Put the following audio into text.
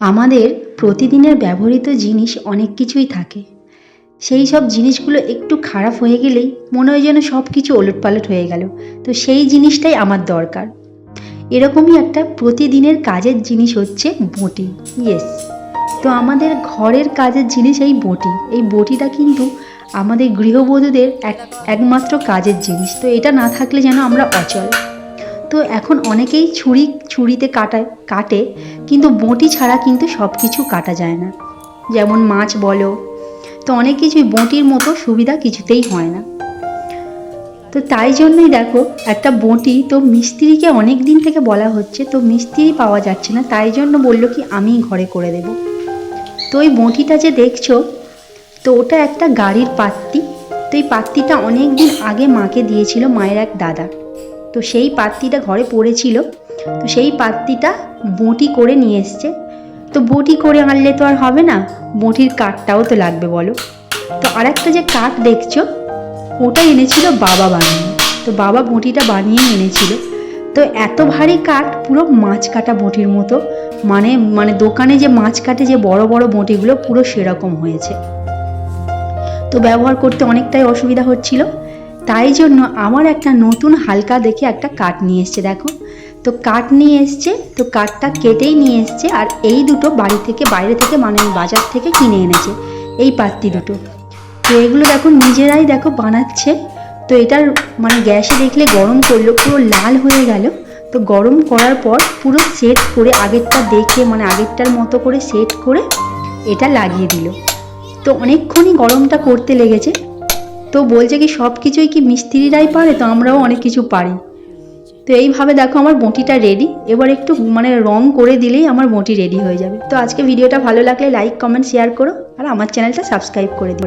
আমাদের প্রতিদিনের ব্যবহৃত জিনিস অনেক কিছুই থাকে। সেই সব জিনিসগুলো একটু খারাপ হয়ে গেলেই মনে হয় যেন সব কিছু ওলটপালট হয়ে গেল। তো সেই জিনিসটাই আমার দরকার। এরকমই একটা প্রতিদিনের কাজের জিনিস হচ্ছে বটি। ইয়েস তো আমাদের ঘরের কাজের জিনিস এই বটি। এই বটিটা কিন্তু আমাদের গৃহবধূদের এক, একমাত্র কাজের জিনিস। তো এটা না থাকলে যেন আমরা অচল। তো এখন অনেকেই ছুরি, ছুরিতে কাটায়, কাটে, কিন্তু বঁটি ছাড়া কিন্তু সব কিছু কাটা যায় না। যেমন মাছ বলো, তো অনেক কিছুই বঁটির মতো সুবিধা কিছুতেই হয় না। তো তাই জন্যই দেখো, একটা বঁটি, তো মিস্ত্রিকে অনেক দিন থেকে বলা হচ্ছে, তো মিস্ত্রি পাওয়া যাচ্ছে না, তাই জন্য বলল কি, আমি ঘরে করে দেব। তো ওই বঁটিটা যে দেখছ, তো ওটা একটা গাড়ির পাত্তি, তো এই পাত্তিটা অনেক দিন আগে মাকে দিয়েছিল মায়ের এক দাদা। তো সেই পাত্তিটা ঘরে পড়েছিল। তো সেই পাত্তিটা বটি করে নিয়ে এসছে। তো বটি করে আনলে তো আর হবে না, বটির কাঠটাও তো লাগবে বলো। তো আরেকটা যে কাঠ দেখছ, ওটা এনেছিল বাবা বানিয়ে। তো বাবা বটিটা বানিয়ে এনেছিল। তো এত ভারী কাঠ, পুরো মাছ কাটা বটির মতো। মানে মানে দোকানে যে মাছ কাটে যে বড় বড় বটিগুলো, পুরো সেরকম হয়েছে। তো ব্যবহার করতে অনেকটাই অসুবিধা হচ্ছিল। তাই জন্য আমার একটা নতুন হালকা দেখে একটা কাঠ নিয়ে এসছে, দেখো। তো কাঠ নিয়ে এসছে, তো কাঠটা কেটেই নিয়ে এসছে, আর এই দুটো বাড়ি থেকে, বাইরে থেকে মানে বাজার থেকে কিনে এনেছে, এই পাত্তি দুটো। তো এগুলো দেখো নিজেরাই দেখো বানাচ্ছে। তো এটার মানে গ্যাসে দেখলে গরম করল, পুরো লাল হয়ে গেল। তো গরম করার পর পুরো সেট করে আগেরটা দেখে মানে আগেরটার মতো করে সেট করে এটা লাগিয়ে দিল। তো অনেকক্ষণই গরমটা করতে লেগেছে। তো বলছে কি সব কিছুই কি মিস্ত্রিরাই পারে? তো আমরাও অনেক কিছু পারি। তো এইভাবে দেখো আমার বঁটিটা রেডি এবার একটু মানে রং করে দিলেই আমার বঁটি রেডি হয়ে যাবে। তো আজকে ভিডিওটা ভালো লাগলে লাইক কমেন্ট শেয়ার করো। আর আমার চ্যানেলটা সাবস্ক্রাইব করে দিও।